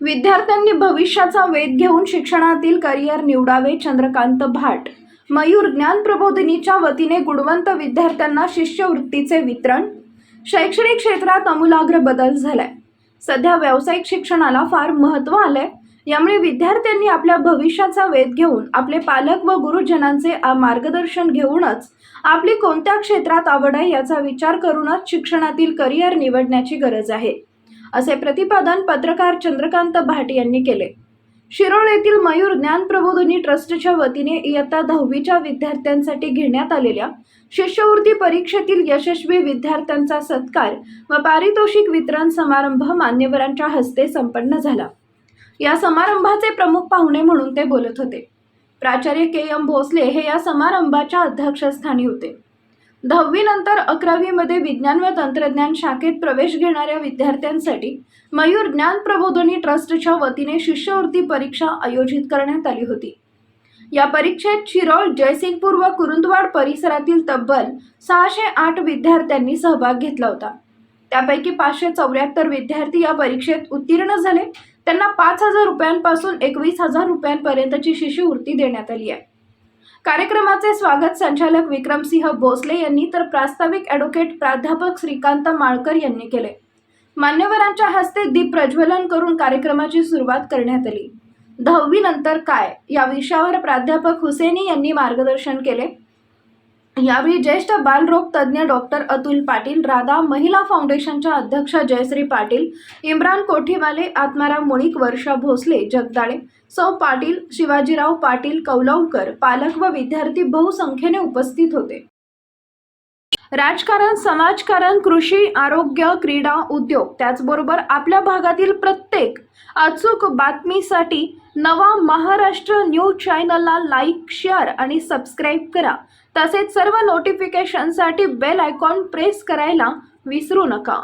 विद्यार्थ्यांनी भविष्याचा वेध घेऊन शिक्षणातील करिअर निवडावे चंद्रकांत भाट. मयूर ज्ञान प्रबोधिनीच्या वतीने गुणवंत विद्यार्थ्यांना शिष्यवृत्तीचे वितरण. शैक्षणिक क्षेत्रात आमूलाग्र बदल झालाय. सध्या व्यावसायिक शिक्षणाला फार महत्त्व आलंय. यामुळे विद्यार्थ्यांनी आपल्या भविष्याचा वेध घेऊन आपले पालक व गुरुजनांचे आ- मार्गदर्शन घेऊनच आपली कोणत्या क्षेत्रात आवड आहे याचा विचार करूनच शिक्षणातील करिअर निवडण्याची गरज आहे. असे प्रतिपादन पत्रकार चंद्रकांत भाट यांनी केले. शिरोळ येथील मयूर ज्ञान प्रबोधिनी ट्रस्टच्या वतीने इयत्ता दहावीच्या विद्यार्थ्यांसाठी घेण्यात आलेल्या शिष्यवृत्ती परीक्षेतील यशस्वी विद्यार्थ्यांचा सत्कार व पारितोषिक वितरण समारंभ मान्यवरांच्या हस्ते संपन्न झाला. या समारंभाचे प्रमुख पाहुणे म्हणून ते बोलत होते. प्राचार्य के एम भोसले हे या समारंभाच्या अध्यक्षस्थानी होते. दहावी नंतर अकरावीमध्ये विज्ञान व तंत्रज्ञान शाखेत प्रवेश घेणाऱ्या विद्यार्थ्यांसाठी मयूर ज्ञान प्रबोधनी ट्रस्टच्या वतीने शिष्यवृत्ती परीक्षा आयोजित करण्यात आली होती. या परीक्षेत शिरोळ जयसिंगपूर व कुरुंदवाड परिसरातील तब्बल सहाशे आठ विद्यार्थ्यांनी सहभाग घेतला होता. त्यापैकी पाचशे चौऱ्याहत्तर विद्यार्थी या परीक्षेत उत्तीर्ण झाले. त्यांना पाच हजार रुपयांपासून एकवीस हजार रुपयांपर्यंतची शिष्यवृत्ती देण्यात आली आहे. कार्यक्रमाचे स्वागत संचालक विक्रमसिंह भोसले यांनी तर प्रास्ताविक ॲडव्होकेट प्राध्यापक श्रीकांत माळकर यांनी केले. मान्यवरांच्या हस्ते दीप प्रज्वलन करून कार्यक्रमाची सुरुवात करण्यात आली. दहावी नंतर काय? या विषयावर प्राध्यापक हुसेनी यांनी मार्गदर्शन केले. यावेळी ज्येष्ठ बालरोग तज्ज्ञ डॉक्टर अतुल पाटील राधा महिला फाउंडेशनच्या अध्यक्ष जयश्री पाटील इम्रान कोठीवाले आत्माराम मुळीक वर्षा भोसले जगदाळे सौ. पाटील शिवाजीराव पाटील कौलवकर पालक व विद्यार्थी बहुसंख्येने उपस्थित होते. राजकारण समाजकारण कृषी आरोग्य क्रीडा उद्योग त्याचबरोबर आपल्या भागातील प्रत्येक अचूक बातमीसाठी नवा महाराष्ट्र न्यूज चॅनलला लाईक शेअर आणि सबस्क्राईब करा. तसेच सर्व नोटिफिकेशनसाठी बेल आयकॉन प्रेस करायला विसरू नका.